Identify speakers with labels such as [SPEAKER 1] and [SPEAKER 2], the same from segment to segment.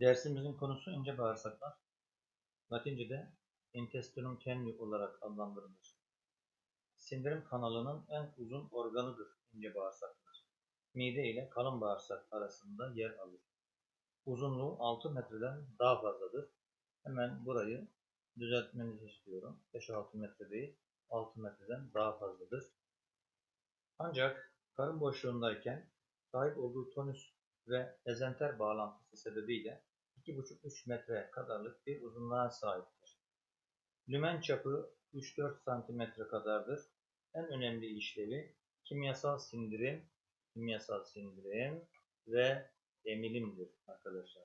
[SPEAKER 1] Dersimizin konusu ince bağırsaklar. Latince'de intestinum tenui olarak adlandırılır. Sindirim kanalının en uzun organıdır ince bağırsaklar. Mide ile kalın bağırsak arasında yer alır. Uzunluğu 6 metreden daha fazladır. Hemen burayı düzeltmenizi istiyorum. 5-6 metre değil, 6 metreden daha fazladır. Ancak karın boşluğundayken sahip olduğu tonüs ve mezenter bağlantısı sebebiyle 2,5-3 metre kadarlık bir uzunluğa sahiptir. Lümen çapı 3-4 santimetre kadardır. En önemli işlevi kimyasal sindirim, kimyasal sindirim ve emilimdir arkadaşlar.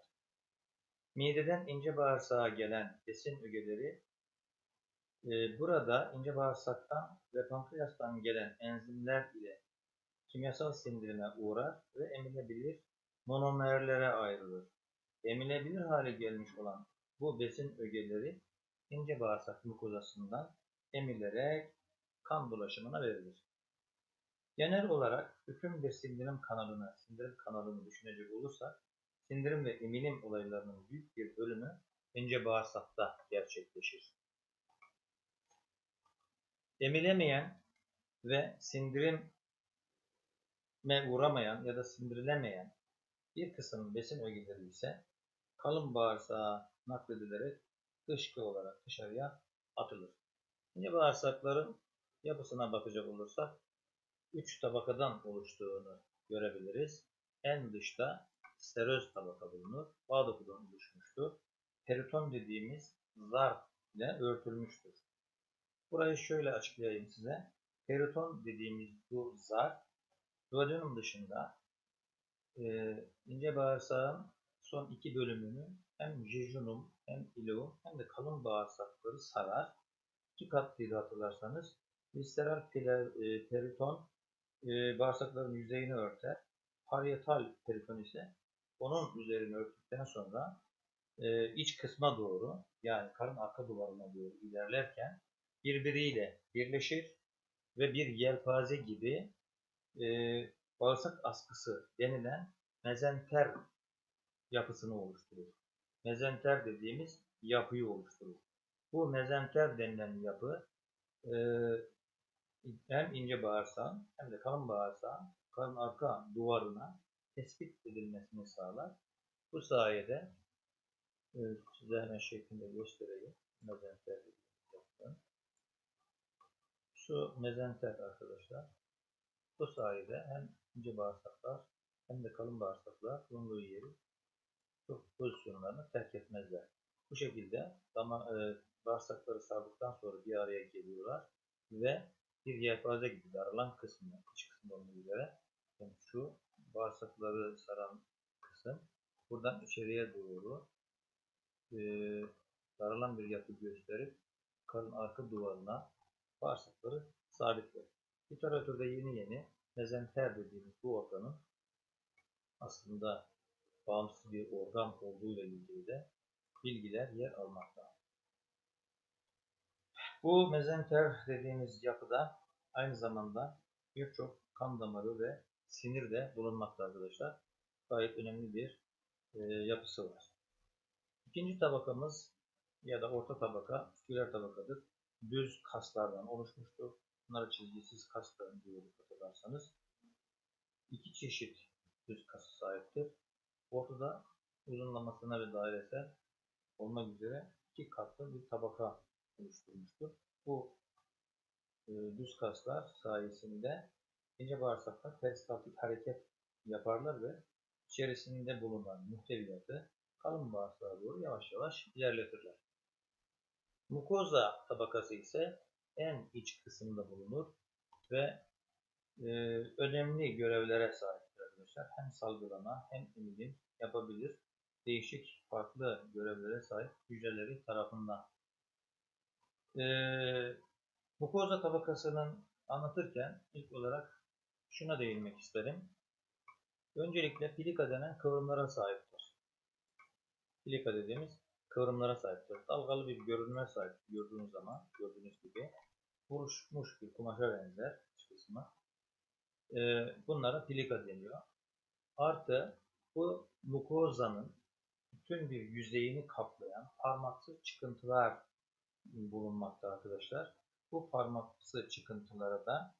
[SPEAKER 1] Mideden ince bağırsağa gelen besin ögeleri e, burada ince bağırsaktan ve pankreastan gelen enzimler ile kimyasal sindirime uğrar ve emilebilir monomerlere ayrılır. Emilebilir hale gelmiş olan bu besin ögeleri ince bağırsak mukozasından emilerek kan dolaşımına verilir. Genel olarak bütün bir sindirim kanalını, sindirim kanalını düşünecek olursak, sindirim ve emilim olaylarının büyük bir bölümü ince bağırsakta gerçekleşir. Emilemeyen ve sindirime uğramayan ya da sindirilemeyen bir kısım besin ögeleri ise kalın bağırsağa nakledilerek dışkı olarak dışarıya atılır. Yine bağırsakların yapısına bakacak olursak 3 tabakadan oluştuğunu görebiliriz. En dışta steröz tabaka bulunur. Bağ dokudan oluşmuştur. Periton dediğimiz zar ile örtülmüştür. Burayı şöyle açıklayayım size. Periton dediğimiz bu zar duodenum dışında e, ince bağırsağın son iki bölümünü hem jejunum hem ileum hem de kalın bağırsakları sarar. İki katlıydı hatırlarsanız. Visceral e, periton e, bağırsakların yüzeyini örter. Parietal periton ise onun üzerini örttükten sonra e, iç kısma doğru yani karın arka duvarına doğru ilerlerken birbiriyle birleşir ve bir yelpaze gibi e, bağırsak askısı denilen mezenter yapısını oluşturur. Mezenter dediğimiz yapıyı oluşturur. Bu mezenter denilen yapı e, hem ince bağırsağın hem de kalın bağırsağın karın arka duvarına tespit edilmesini sağlar. Bu sayede e, size hemen şeklinde göstereyim. Mezenter yaptım. Şu mezenter arkadaşlar. Bu sayede hem ince bağırsaklar hem de kalın bağırsaklar bulunduğu yeri pozisyonlarını terk etmezler. Bu şekilde dama, e, bağırsakları sardıktan sonra bir araya geliyorlar ve bir yelpaze gibi daralan kısmı, iç kısmı olmak üzere yani şu bağırsakları saran kısım buradan içeriye doğru e, daralan bir yapı gösterip karın arka duvarına bağırsakları sabitler. Literatürde yeni yeni mezenter dediğimiz bu organın aslında bağımsız bir organ olduğu ile ilgili de bilgiler yer almakta. Bu mezenter dediğimiz yapıda aynı zamanda birçok kan damarı ve sinir de bulunmakta arkadaşlar. Gayet önemli bir e, yapısı var. İkinci tabakamız ya da orta tabaka tüküler tabakadır. Düz kaslardan oluşmuştur. Bunlara çizgisiz kas da diyorduk hatırlarsanız. İki çeşit düz kası sahiptir. Ortada uzunlamasına ve dairesel olmak üzere iki katlı bir tabaka oluşturmuştur. Bu e, düz kaslar sayesinde ince bağırsaklar peristaltik hareket yaparlar ve içerisinde bulunan muhteviyatı kalın bağırsağa doğru yavaş yavaş ilerletirler. Mukoza tabakası ise en iç kısımda bulunur ve e, önemli görevlere sahiptir arkadaşlar. Hem salgılama hem emilim yapabilir. Değişik farklı görevlere sahip hücreleri tarafından. E, mukoza tabakasının anlatırken ilk olarak şuna değinmek isterim. Öncelikle pilika denen kıvrımlara sahiptir. Pilika dediğimiz kıvrımlara sahiptir. Dalgalı bir görünüme sahip gördüğünüz zaman gördüğünüz gibi buruşmuş bir kumaşa benzer kısmı. Ee, bunlara pilika deniyor. Artı bu mukozanın bütün bir yüzeyini kaplayan parmaksız çıkıntılar bulunmakta arkadaşlar. Bu parmaksız çıkıntılara da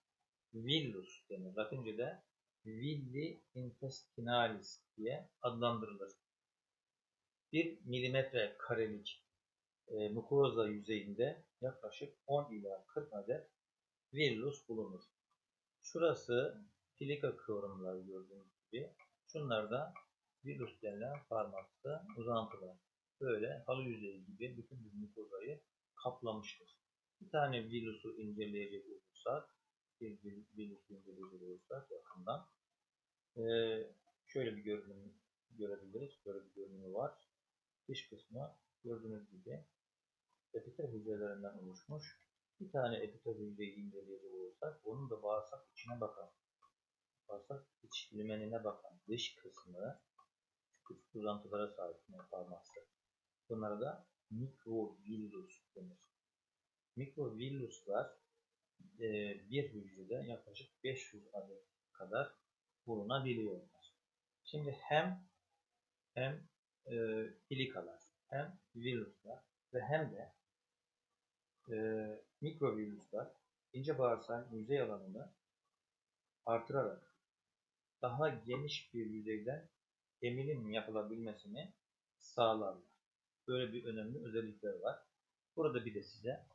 [SPEAKER 1] villus denir. Latince'de villi intestinalis diye adlandırılır. 1 milimetre karelik e, mukoza yüzeyinde yaklaşık 10 ila 40 adet villus bulunur. Şurası filika kıvrımları gördüğünüz gibi. Şunlar da villus denilen parmakta uzantılar. Böyle halı yüzeyi gibi bütün bir mukozayı kaplamıştır. Bir tane villusu inceleyecek olursak, bir villusu inceleyecek olursak yakından e, şöyle bir görünüm görebiliriz. Böyle bir görünümü var. Dış kısmı gördüğünüz gibi epitel hücrelerinden oluşmuş. Bir tane epitel hücreyi inceleyecek olursak onun da bağırsak içine bakan, bağırsak iç lümenine bakan dış kısmı küçük uzantılara sahip parmakta. Bunlara da mikrovillus denir. Mikrovilluslar e, bir hücrede yaklaşık 500 adet kadar bulunabiliyorlar. Şimdi hem hem e, filikalar hem virüsler ve hem de e, mikrovirüsler ince bağırsağın yüzey alanını artırarak daha geniş bir yüzeyden emilim yapılabilmesini sağlarlar. Böyle bir önemli özellikleri var. Burada bir de size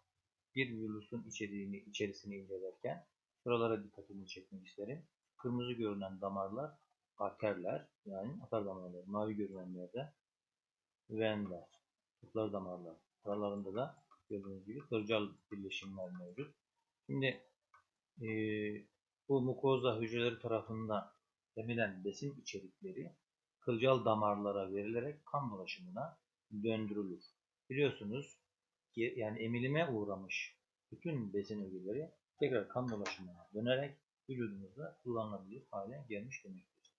[SPEAKER 1] bir virüsün içeriğini, içerisini incelerken şuralara dikkatini çekmek isterim. Kırmızı görünen damarlar arterler yani atar damarları. Mavi görünenlerde venler, tutlar damarlar. Aralarında da gördüğünüz gibi kılcal birleşimler mevcut. Şimdi e, bu mukoza hücreleri tarafından emilen besin içerikleri kılcal damarlara verilerek kan dolaşımına döndürülür. Biliyorsunuz ki yani emilime uğramış bütün besin ögeleri tekrar kan dolaşımına dönerek vücudumuzda kullanılabilir hale gelmiş demektir.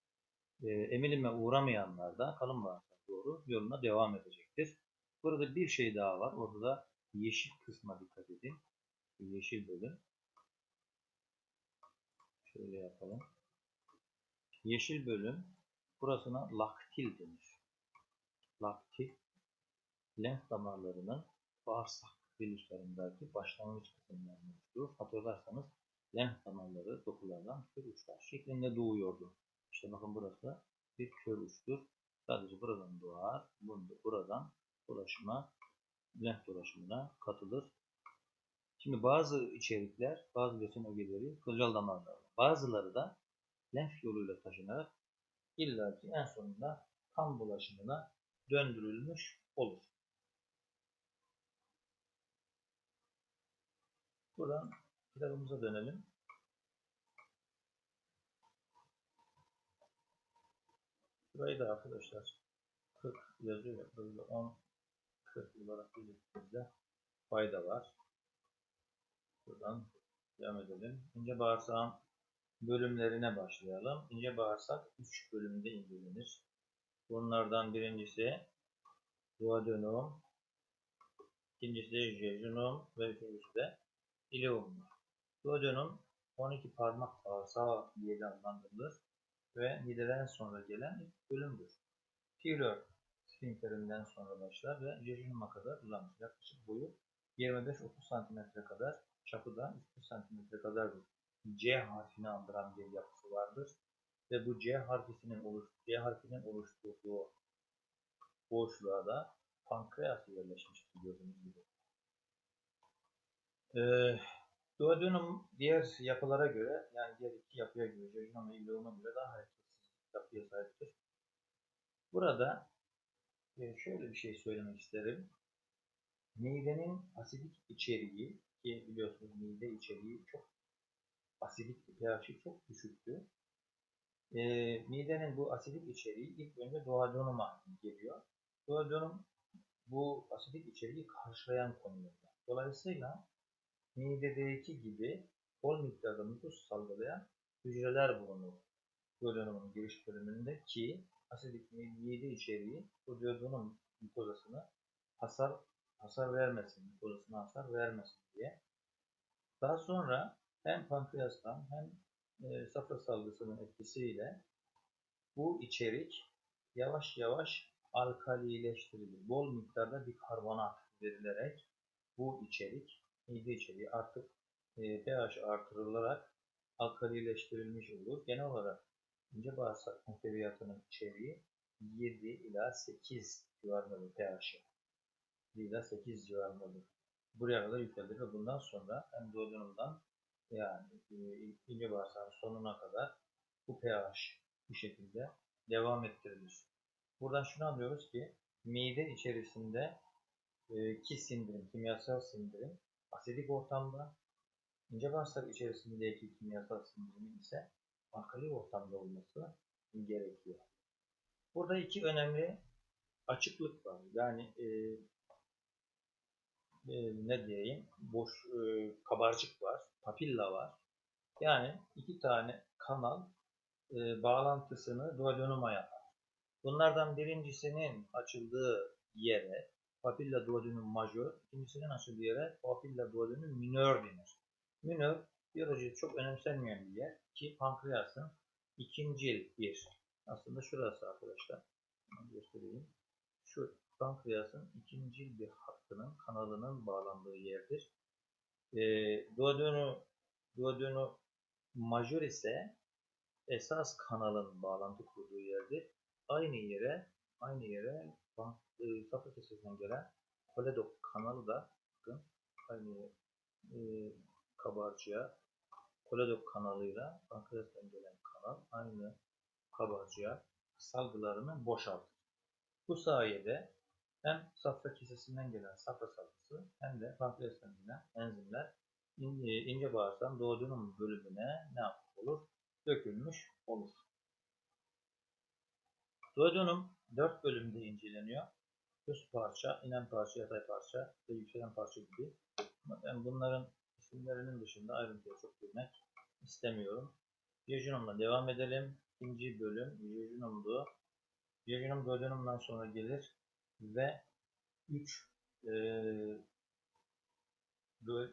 [SPEAKER 1] E, emilime uğramayanlar da kalın bağırsak doğru yoluna devam edecektir. Burada bir şey daha var. Orada da yeşil kısma dikkat edin. Yeşil bölüm. Şöyle yapalım. Yeşil bölüm burasına laktil denir. Laktil lenf damarlarının bağırsak virüslerindeki başlangıç kısımlarıdır. Hatırlarsanız lenf damarları dokulardan kör uçlar şeklinde doğuyordu. İşte bakın burası bir kör uçtur. Sadece buradan doğar. Bunu buradan dolaşıma, lenf dolaşımına katılır. Şimdi bazı içerikler, bazı besin ögeleri kılcal damarlarda. Bazıları da lenf yoluyla taşınarak illa ki en sonunda kan dolaşımına döndürülmüş olur. Buradan kitabımıza dönelim. Burayı da arkadaşlar 40 yazıyor. Böyle 10 40 olarak belirttiğimizde fayda var. Buradan devam edelim. İnce bağırsağın bölümlerine başlayalım. İnce bağırsak 3 bölümde incelenir. Bunlardan birincisi duodenum, ikincisi jejunum ve üçüncüsü de ileumdur. Duodenum 12 parmak bağırsağı diye adlandırılır ve mideden sonra gelen ilk bölümdür. Pilor sfinkterinden sonra başlar ve jejunuma kadar uzanır. Yaklaşık boyu 25-30 cm kadar, çapı da 3 cm kadardır. C harfini andıran bir yapısı vardır. Ve bu C harfinin, oluş, C harfinin oluşturduğu boşluğa da pankreas yerleşmiştir gördüğünüz gibi. Ee, duodenum diğer yapılara göre, yani diğer iki yapıya göre, jejunum ve ileuma göre daha hareketsiz yapıya sahiptir. Burada e, şöyle bir şey söylemek isterim. Midenin asidik içeriği ki biliyorsunuz mide içeriği çok asidik pH'i çok düşüktü. E, midenin bu asidik içeriği ilk önce duodenuma geliyor. Duodenum bu asidik içeriği karşılayan konumda. Dolayısıyla midedeki gibi bol miktarda mukus salgılayan hücreler bulunur. Duodenumun giriş bölümünde ki asidik mide içeriği bu duodenum mukozasını hasar hasar vermesin, mukozasına hasar vermesin diye. Daha sonra hem pankreastan hem e, safra salgısının etkisiyle bu içerik yavaş yavaş alkalileştirilir. Bol miktarda bir karbonat verilerek bu içerik, mide içeriği artık e, pH artırılarak alkalileştirilmiş olur. Genel olarak ince bağırsak muhteviyatının içeriği 7 ila 8 civarındadır pH'i. 7 ila 8 civarındadır. Buraya kadar yükselir ve bundan sonra hem duodenumdan yani e, ince bağırsağın sonuna kadar bu pH bu şekilde devam ettirilir. Buradan şunu anlıyoruz ki mide içerisinde e, ki sindirim, kimyasal sindirim asidik ortamda, ince bağırsak içerisindeki kimyasal sindirimin ise alkali ortamda olması gerekiyor. Burada iki önemli açıklık var. Yani e, e, ne diyeyim boş e, kabarcık var, papilla var. Yani iki tane kanal e, bağlantısını duodenuma yapar. Bunlardan birincisinin açıldığı yere papilla duodenum majör, ikincisinin açıldığı yere papilla duodenum minör denir. Minör biyolojide çok önemsenmeyen bir yer ki pankreasın ikincil bir aslında şurası arkadaşlar. Göstereyim. Şu pankreasın ikincil bir hattının kanalının bağlandığı yerdir. E, duodenu, duodenu majör ise esas kanalın bağlantı kurduğu yerdir. Aynı yere aynı yere e, safra kesesinden gelen koledok kanalı da bakın aynı e, kabarcığa koledok kanalıyla pankreastan gelen kanal aynı kabarcığa salgılarını boşaltır. Bu sayede hem safra kesesinden gelen safra salgısı hem de pankreastan gelen enzimler ince, bağırsağın duodenum bölümüne ne olur? Dökülmüş olur. Duodenum 4 bölümde inceleniyor. Üst parça, inen parça, yatay parça ve yükselen parça gibi. Ben bunların isimlerinin dışında ayrıntıya çok girmek istemiyorum. Jejunumla devam edelim. İkinci bölüm jejunumdu. Jejunum duodenumdan sonra gelir ve 3 e,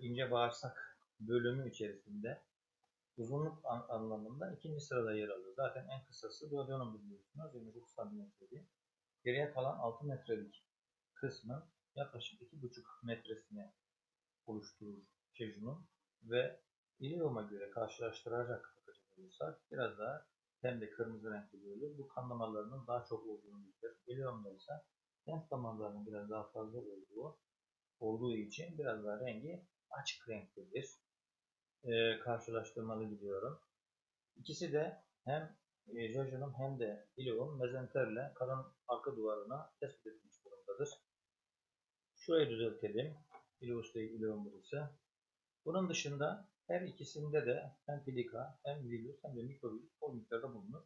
[SPEAKER 1] ince bağırsak bölümü içerisinde uzunluk an anlamında ikinci sırada yer alıyor. Zaten en kısası duodenum biliyorsunuz. 29 santimetreydi. Geriye kalan 6 metrelik kısmın yaklaşık 2,5 metresini oluşturur jejunum ve ilioma göre karşılaştıracak olursak biraz daha hem de kırmızı renkli görülür. Bu kan damarlarının daha çok olduğunu bildirir. İliomda ise Renk damarlarının biraz daha fazla olduğu olduğu için biraz daha rengi açık renklidir. Ee, karşılaştırmalı gidiyorum. İkisi de hem e, hem de ileum mezenterle karın arka duvarına tespit edilmiş durumdadır. Şurayı düzeltelim. Ileus değil ileum burası. Bunun dışında her ikisinde de hem pilika hem virüs hem de mikrovirüs bol miktarda bulunur.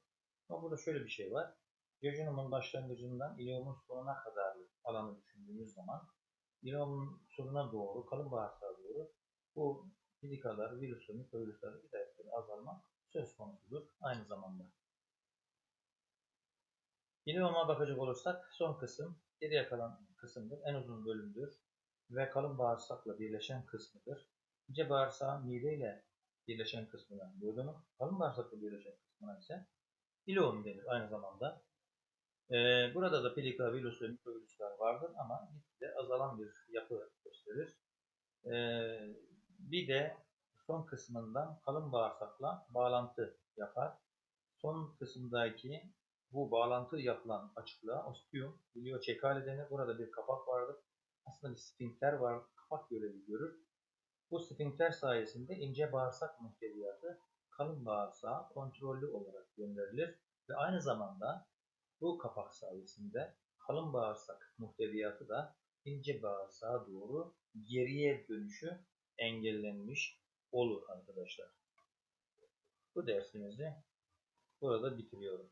[SPEAKER 1] Ama burada şöyle bir şey var. Jejunumun başlangıcından ileomun sonuna kadar alanı düşündüğümüz zaman ileomun sonuna doğru, kalın bağırsağa doğru bu fizikalar, virüsler, mikrovirüsler giderek azalma söz konusudur aynı zamanda. İleoma bakacak olursak son kısım geriye kalan kısımdır. En uzun bölümdür ve kalın bağırsakla birleşen kısmıdır. İnce bağırsağın mide ile birleşen kısmına duodenum, kalın bağırsakla birleşen kısmına ise ileum denir aynı zamanda. Ee, burada da pelika virüs ve mikrovirüsler vardır ama gitgide azalan bir yapı gösterir. Ee, bir de son kısmından kalın bağırsakla bağlantı yapar. Son kısımdaki bu bağlantı yapılan açıklığa ostium ilioçekale denir. Burada bir kapak vardır. Aslında bir sfinkter var. Kapak görevi görür. Bu sfinkter sayesinde ince bağırsak muhteviyatı kalın bağırsağa kontrollü olarak gönderilir ve aynı zamanda bu kapak sayesinde kalın bağırsak muhteviyatı da ince bağırsağa doğru geriye dönüşü engellenmiş olur arkadaşlar. Bu dersimizi burada bitiriyorum.